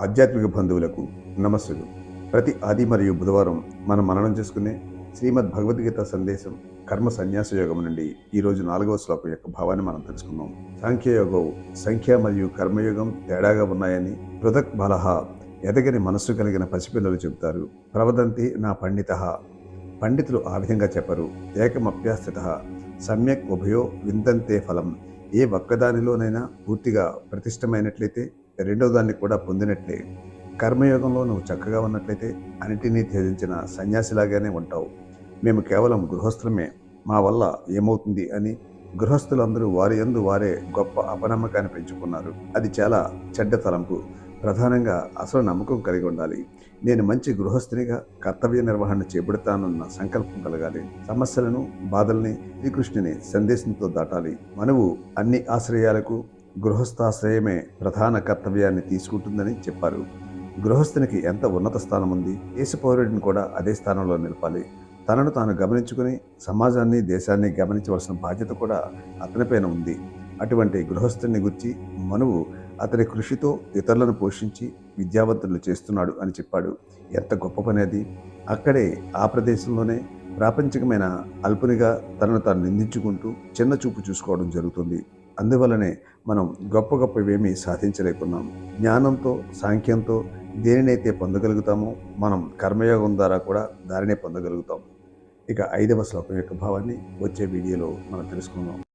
ఆధ్యాత్మిక బంధువులకు నమస్సులు. ప్రతి ఆది మరియు బుధవారం మనం మననం చేసుకునే శ్రీమద్ భగవద్గీత సందేశం కర్మ సన్యాస యోగం నుండి ఈరోజు నాలుగవ శ్లోకం యొక్క భావాన్ని మనం తెలుసుకుందాం. సాంఖ్యయోగం సంఖ్య మరియు కర్మయోగం తేడాగా ఉన్నాయని పృథక్ బలహ ఎదగని మనస్సు కలిగిన పసిపిల్లలు చెబుతారు. ప్రవదంతి నా పండిత. పండితులు ఆ విధంగా చెప్పరు. ఏకమప్యాస్థిత సమ్యక్ ఉభయో విందంతే ఫలం. ఏ ఒక్కదానిలోనైనా పూర్తిగా ప్రతిష్టమైనట్లయితే రెండో దాన్ని కూడా పొందినట్లే. కర్మయోగంలో నువ్వు చక్కగా ఉన్నట్లయితే అన్నిటినీ ఛేదించిన సన్యాసిలాగానే ఉంటావు. మేము కేవలం గృహస్థులమే. మా వల్ల ఏమవుతుంది అని గృహస్థులందరూ వారి యందు వారే గొప్ప అపనమ్మకాన్ని పెంచుకున్నారు. అది చాలా చెడ్డ తలంపు. ప్రధానంగా అసలు నమ్మకం కలిగి ఉండాలి. నేను మంచి గృహస్థునిగా కర్తవ్య నిర్వహణ చేపడతానన్న సంకల్పం కలగాలి. సమస్యలను బాధల్ని శ్రీకృష్ణుని సందేశంతో దాటాలి. మనవు అన్ని ఆశ్రయాలకు గృహస్థాశ్రయమే ప్రధాన కర్తవ్యాన్ని తీసుకుంటుందని చెప్పారు. గృహస్థునికి ఎంత ఉన్నత స్థానం ఉంది దేశ పౌరుడిని కూడా అదే స్థానంలో నిలపాలి. తనను తాను గమనించుకుని సమాజాన్ని దేశాన్ని గమనించవలసిన బాధ్యత కూడా అతనిపైన ఉంది. అటువంటి గృహస్థుని గుర్చి మనువు అతని కృషితో ఇతరులను పోషించి విద్యావంతులు చేస్తున్నాడు అని చెప్పాడు. ఎంత గొప్ప పని అది! అక్కడే ఆ ప్రదేశంలోనే ప్రాపంచికమైన అల్పునిగా తనను తాను నిందించుకుంటూ చిన్న చూపు చూసుకోవడం జరుగుతుంది. అందువలనే మనం గొప్ప గొప్పవేమీ సాధించలేకున్నాం. జ్ఞానంతో సాంఖ్యంతో దేనినైతే పొందగలుగుతామో మనం కర్మయోగం ద్వారా కూడా దానినే పొందగలుగుతాం. ఇక ఐదవ శ్లోకం యొక్క భావాన్ని వచ్చే వీడియోలో మనం తెలుసుకుందాం.